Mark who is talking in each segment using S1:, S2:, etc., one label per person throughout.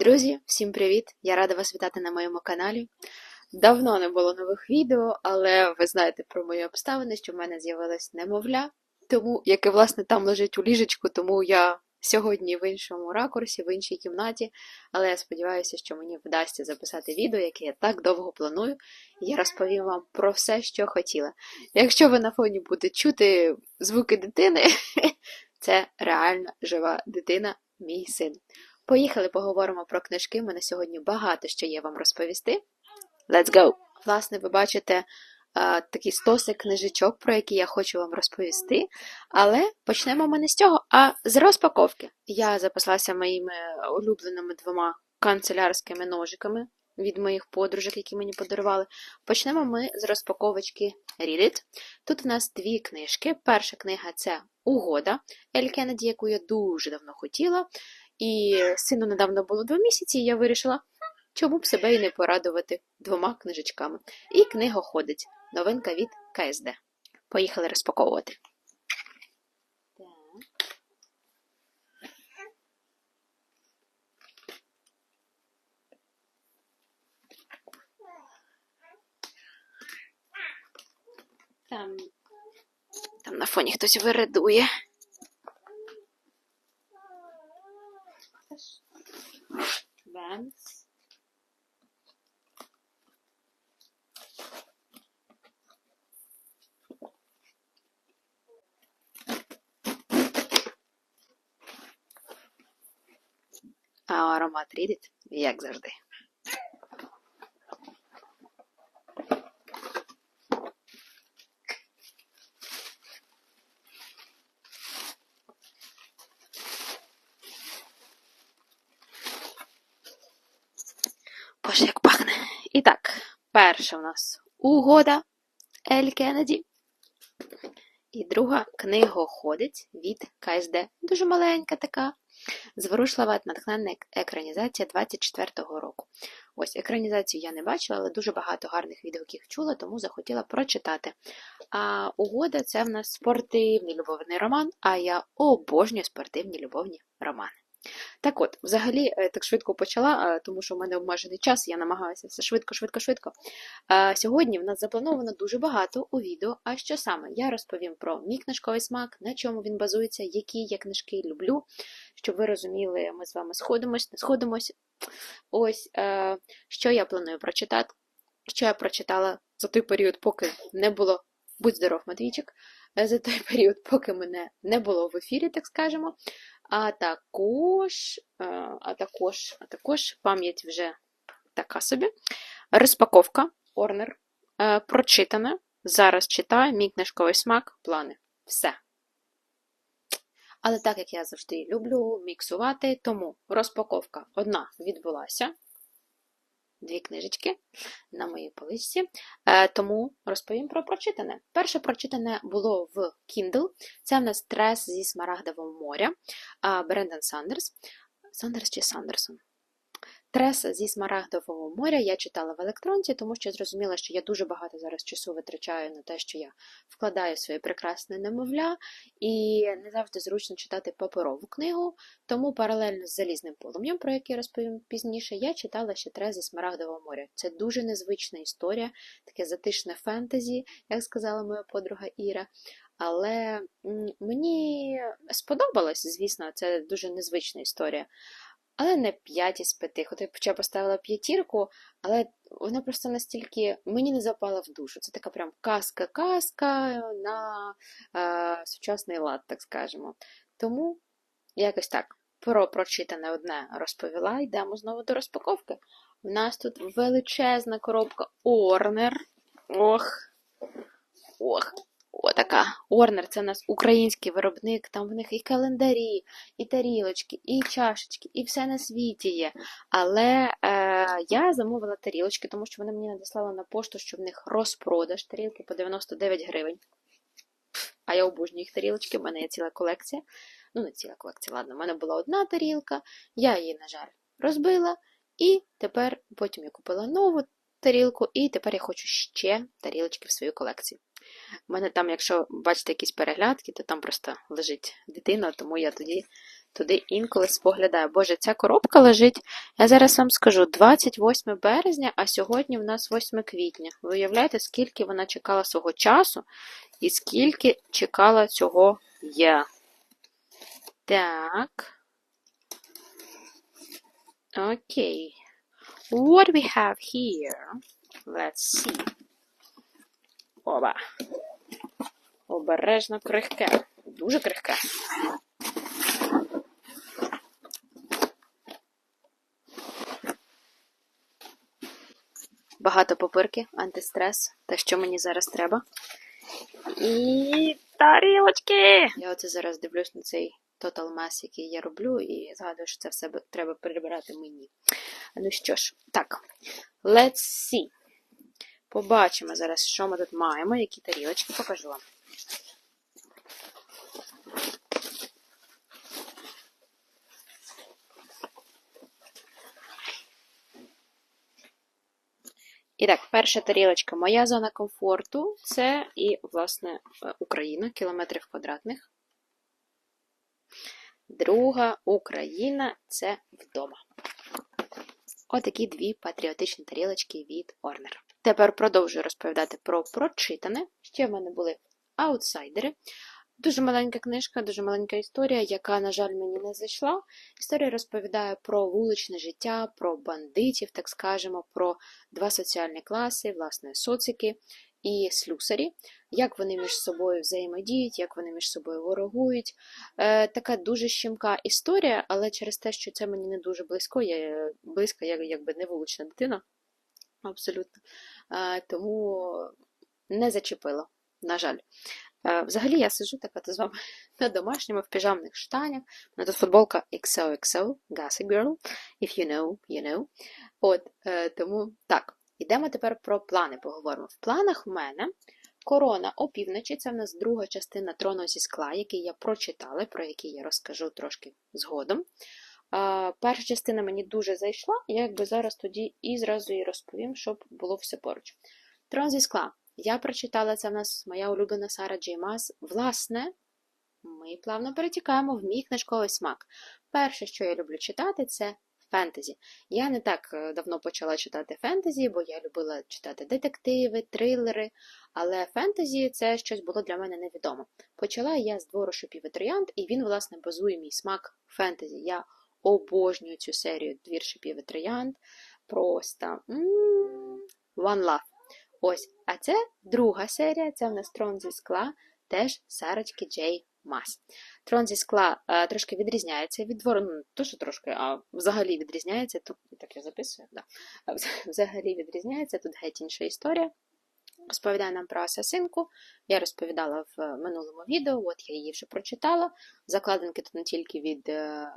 S1: Друзі, всім привіт! Я рада вас вітати на моєму каналі. Давно не було нових відео, але ви знаєте про мої обставини, що в мене з'явилась немовля, тому, яке, власне, там лежить у ліжечку, тому я сьогодні в іншому ракурсі, в іншій кімнаті. Але я сподіваюся, що мені вдасться записати відео, яке я так довго планую, і я розповім вам про все, що хотіла. Якщо ви на фоні будете чути звуки дитини, це реально жива дитина, мій син. Поїхали, поговоримо про книжки. Мене сьогодні багато що є вам розповісти. Let's go! Власне, ви бачите такий стосик книжечок, про які я хочу вам розповісти. Але почнемо ми не з цього, а з розпаковки. Я запаслася моїми улюбленими двома канцелярськими ножиками від моїх подружок, які мені подарували. Почнемо ми з розпаковочки Read It. Тут у нас дві книжки. Перша книга це Угода Ель Кеннеді, яку я дуже давно хотіла. І сину недавно було два місяці, і я вирішила, «Хм, чому б себе і не порадувати двома книжечками. І книга ходить. Новинка від КСД. Поїхали розпаковувати. Там, там на фоні хтось вирадує. А аромат рідить, як завжди. Боже, як пахне. І так, перша у нас угода Ель Кеннеді. І друга книгоходець від КСД. Дуже маленька така. Зворушлива натхненна екранізація 24-го року. Ось екранізацію я не бачила, але дуже багато гарних відгуків чула, тому захотіла прочитати. А угода це в нас спортивний любовний роман, а я обожнюю спортивні любовні романи. Так от, взагалі, е, так швидко почала, е, тому що в мене обмежений час, я намагаюся все швидко, швидко, швидко. Е, Сьогодні в нас заплановано дуже багато у відео. А що саме? Я розповім про мій книжковий смак, на чому він базується, які я книжки люблю, щоб ви розуміли, ми з вами сходимось, не сходимось. Ось, що я планую прочитати, що я прочитала за той період, поки не було. Будь здоров, Матвійчик, за той період, поки мене не було в ефірі, так скажемо. А також, а також, а також пам'ять вже така собі. Розпаковка, орнер, прочитана. Зараз читаю мій книжковий смак, плани. Все. Але так як я завжди люблю міксувати, тому розпаковка одна відбулася. Дві книжечки на моїй поличці. Е, тому розповім про прочитане. Перше прочитане було в Kindle. Це в нас трес зі Смарагдового моря. Брендан Сандерс. Сандерс чи Сандерсон? Трес зі Смарагдового моря я читала в електронці, тому що зрозуміла, що я дуже багато зараз часу витрачаю на те, що я вкладаю своє прекрасне немовля, і не завжди зручно читати паперову книгу. Тому паралельно з залізним полум'ям, про який я розповім пізніше, я читала ще Трес зі Смарагдового моря. Це дуже незвична історія, таке затишне фентезі, як сказала моя подруга Іра. Але мені сподобалось, звісно, це дуже незвична історія але не 5 із 5. Хоча я поставила п'ятірку, але вона просто настільки мені не запала в душу. Це така прям казка-казка на е, сучасний лад, так скажемо. Тому якось так про прочитане одне розповіла, йдемо знову до розпаковки. У нас тут величезна коробка Орнер. Ох, ох, Отака. Орнер це у нас український виробник, там в них і календарі, і тарілочки, і чашечки, і все на світі є. Але е, я замовила тарілочки, тому що вони мені надіслали на пошту, що в них розпродаж тарілки по 99 гривень. А я обожнюю їх тарілочки, в мене є ціла колекція. Ну, не ціла колекція, ладно, в мене була одна тарілка, я її, на жаль, розбила. І тепер потім я купила нову тарілку, і тепер я хочу ще тарілочки в свою колекцію. У мене там, якщо бачите якісь переглядки, то там просто лежить дитина, тому я тоді туди інколи споглядаю. Боже, ця коробка лежить, я зараз вам скажу, 28 березня, а сьогодні в нас 8 квітня. Ви уявляєте, скільки вона чекала свого часу і скільки чекала цього я. Так. Окей. What we have here? Let's see. Оба. Обережно крихке. Дуже крихке. Багато попирки, антистрес, те, що мені зараз треба. І тарілочки! Я оце зараз дивлюсь на цей Total Mess, який я роблю, і згадую, що це все треба прибирати мені. Ну що ж, так, let's see. Побачимо зараз, що ми тут маємо, які тарілочки покажу вам. І так, перша тарілочка моя зона комфорту. Це і, власне, е, Україна, кілометрів квадратних. Друга Україна це вдома. Отакі дві патріотичні тарілочки від Орнер. Тепер продовжую розповідати про прочитане. Ще в мене були аутсайдери. Дуже маленька книжка, дуже маленька історія, яка, на жаль, мені не зайшла. Історія розповідає про вуличне життя, про бандитів, так скажемо, про два соціальні класи, власне, социки і слюсарі, як вони між собою взаємодіють, як вони між собою ворогують. Е, Така дуже щемка історія, але через те, що це мені не дуже близько, я близька, я якби не вулична дитина. Абсолютно. Е, тому не зачепило, на жаль. Е, Взагалі я сижу така з вами на домашньому в піжамних штанях. У мене тут футболка XOXO, Gossip Girl. If you know, you know. От, е, тому так, ідемо тепер про плани поговоримо. В планах в мене корона опівночі, це в нас друга частина трону зі скла, який я прочитала, про який я розкажу трошки згодом. Перша частина мені дуже зайшла, я якби зараз тоді і зразу їй розповім, щоб було все поруч. Трон зі скла. Я прочитала це в нас моя улюблена Сара Джей Мас. Власне, ми плавно перетікаємо в мій книжковий смак. Перше, що я люблю читати, це фентезі. Я не так е, давно почала читати фентезі, бо я любила читати детективи, трилери, але фентезі це щось було для мене невідомо. Почала я з двору шипів і троянд, і він, власне, базує мій смак фентезі. Я обожнюю цю серію двір шипів і троянд. Просто one love. Ось, а це друга серія, це в нас трон зі скла, теж Сарочки Джей Мас. Трон зі скла е, трошки відрізняється від двору, ну, то що трошки, а взагалі відрізняється. Тут так я записую, да. взагалі відрізняється, тут геть інша історія. Розповідає нам про асасинку. Я розповідала в минулому відео, от я її вже прочитала. Закладинки тут не тільки від е,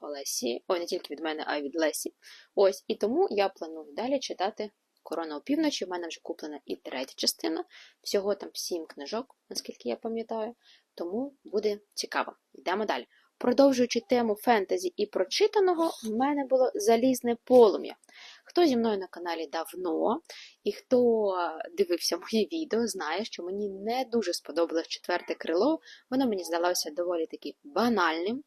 S1: Олесі, ой, не тільки від мене, а й від Лесі. Ось, і тому я планую далі читати Корона опівночі. У мене вже куплена і третя частина. Всього там сім книжок, наскільки я пам'ятаю. Тому буде цікаво. Йдемо далі. Продовжуючи тему фентезі і прочитаного, в мене було залізне полум'я. Хто зі мною на каналі давно, і хто дивився мої відео, знає, що мені не дуже сподобалось четверте крило, воно мені здалося доволі таки банальним.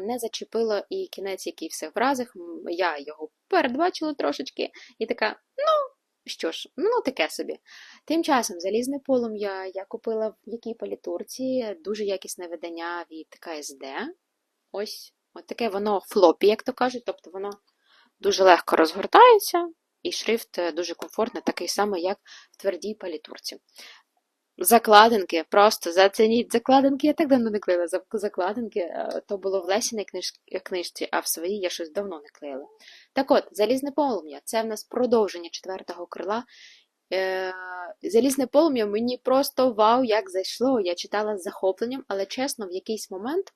S1: Не зачепило і кінець, який все вразив. Я його передбачила трошечки, і така, ну, що ж, ну таке собі. Тим часом залізне полум'я я купила в якій палітурці, дуже якісне видання від КСД. Ось от таке воно флопі, як то кажуть, тобто воно дуже легко розгортається, і шрифт дуже комфортний, такий самий, як в твердій палітурці. Закладинки, просто зацініть закладинки. Я так давно не клеїла закладинки. Е, то було в Лесіній книжці, а в своїй я щось давно не клеїла. Так от, залізне полум'я це в нас продовження четвертого крила. Е, залізне полум'я мені просто вау, як зайшло. Я читала з захопленням, але чесно, в якийсь момент е,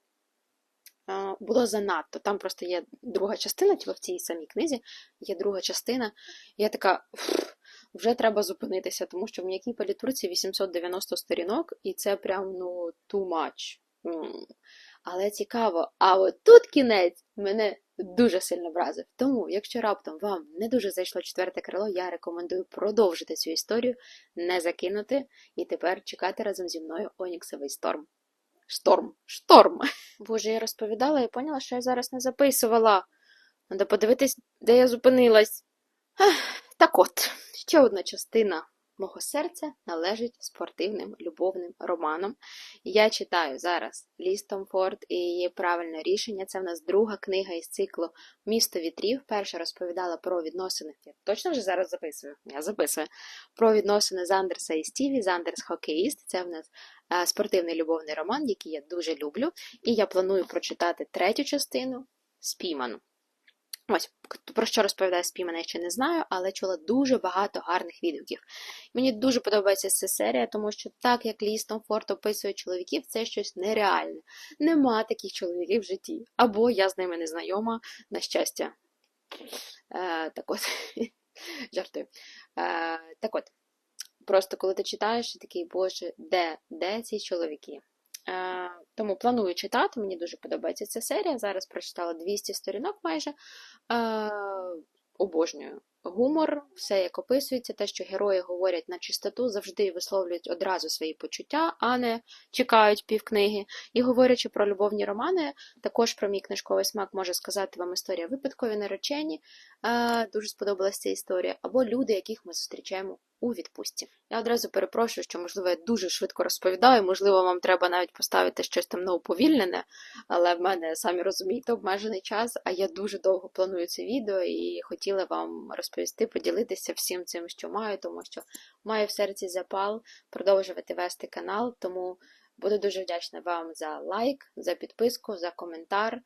S1: було занадто. Там просто є друга частина, в цій самій книзі є друга частина. Я така вже треба зупинитися, тому що в м'якій палітурці 890 сторінок, і це прям ну too much. Але цікаво, а от тут кінець мене дуже сильно вразив. Тому, якщо раптом вам не дуже зайшло четверте крило, я рекомендую продовжити цю історію, не закинути і тепер чекати разом зі мною Оніксовий Сторм. Шторм. Шторм. Боже, я розповідала і поняла, що я зараз не записувала. Треба подивитись, де я зупинилась. Так от, ще одна частина мого серця належить спортивним любовним романам. Я читаю зараз Лістом Форд і її правильне рішення. Це в нас друга книга із циклу Місто вітрів. Перша розповідала про відносини. Я точно вже зараз записую? Я записую. Про відносини Зандерса і Стіві. Зандерс хокеїст. Це в нас е, спортивний любовний роман, який я дуже люблю. І я планую прочитати третю частину Спійману. Ось, про що розповідає Спіймана, ще не знаю, але чула дуже багато гарних відгуків. Мені дуже подобається ця серія, тому що так як Лістон Форд описує чоловіків, це щось нереальне. Нема таких чоловіків в житті. Або я з ними не знайома, на щастя. Е, так от, жартую. Е, так от, просто коли ти читаєш, ти такий, боже, де, де ці чоловіки? Е, тому планую читати, мені дуже подобається ця серія. Зараз прочитала 200 сторінок майже. Е, обожнюю гумор, все як описується, те, що герої говорять на чистоту, завжди висловлюють одразу свої почуття, а не чекають півкниги. І говорячи про любовні романи, також про мій книжковий смак може сказати вам історія випадкові наречені. Дуже сподобалася ця історія, або люди, яких ми зустрічаємо у відпустці. Я одразу перепрошую, що, можливо, я дуже швидко розповідаю, можливо, вам треба навіть поставити щось там на уповільнене, але в мене, самі розумієте, обмежений час, а я дуже довго планую це відео і хотіла вам розповісти, поділитися всім цим, що маю, тому що маю в серці запал продовжувати вести канал, тому буду дуже вдячна вам за лайк, за підписку, за коментар.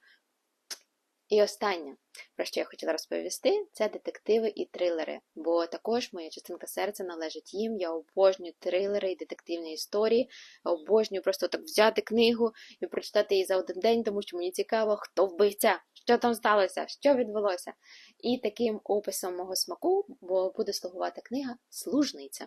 S1: І останнє, про що я хотіла розповісти, це детективи і трилери, бо також моя частинка серця належить їм. Я обожнюю трилери і детективні історії. Обожнюю просто так взяти книгу і прочитати її за один день, тому що мені цікаво, хто вбивця, що там сталося, що відбулося. І таким описом мого смаку бо буде слугувати книга Служниця.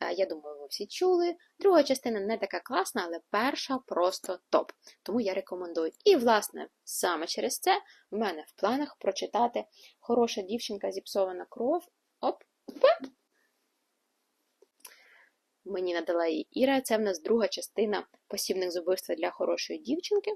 S1: Е, Я думаю, ви всі чули. Друга частина не така класна, але перша просто топ. Тому я рекомендую. І, власне, саме через це в мене в планах прочитати Хороша дівчинка зіпсована кров. Оп, оп. Мені надала її Іра. Це в нас друга частина посібних з убивства для хорошої дівчинки.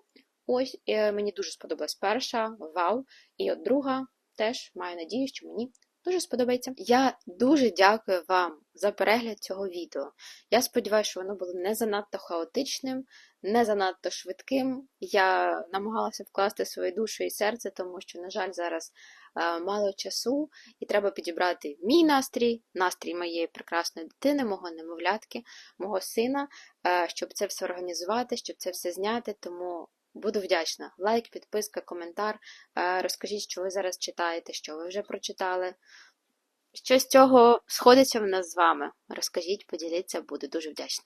S1: Ось е, мені дуже сподобалась перша, вау. І от друга теж маю надію, що мені дуже сподобається. Я дуже дякую вам за перегляд цього відео. Я сподіваюся, що воно було не занадто хаотичним, не занадто швидким. Я намагалася вкласти свою душу і серце, тому що, на жаль, зараз е, мало часу, і треба підібрати мій настрій, настрій моєї прекрасної дитини, мого немовлятки, мого сина, е, щоб це все організувати, щоб це все зняти. Тому буду вдячна. Лайк, підписка, коментар. Е, Розкажіть, що ви зараз читаєте, що ви вже прочитали. Що з цього сходиться в нас з вами? Розкажіть, поділіться, буду дуже вдячна.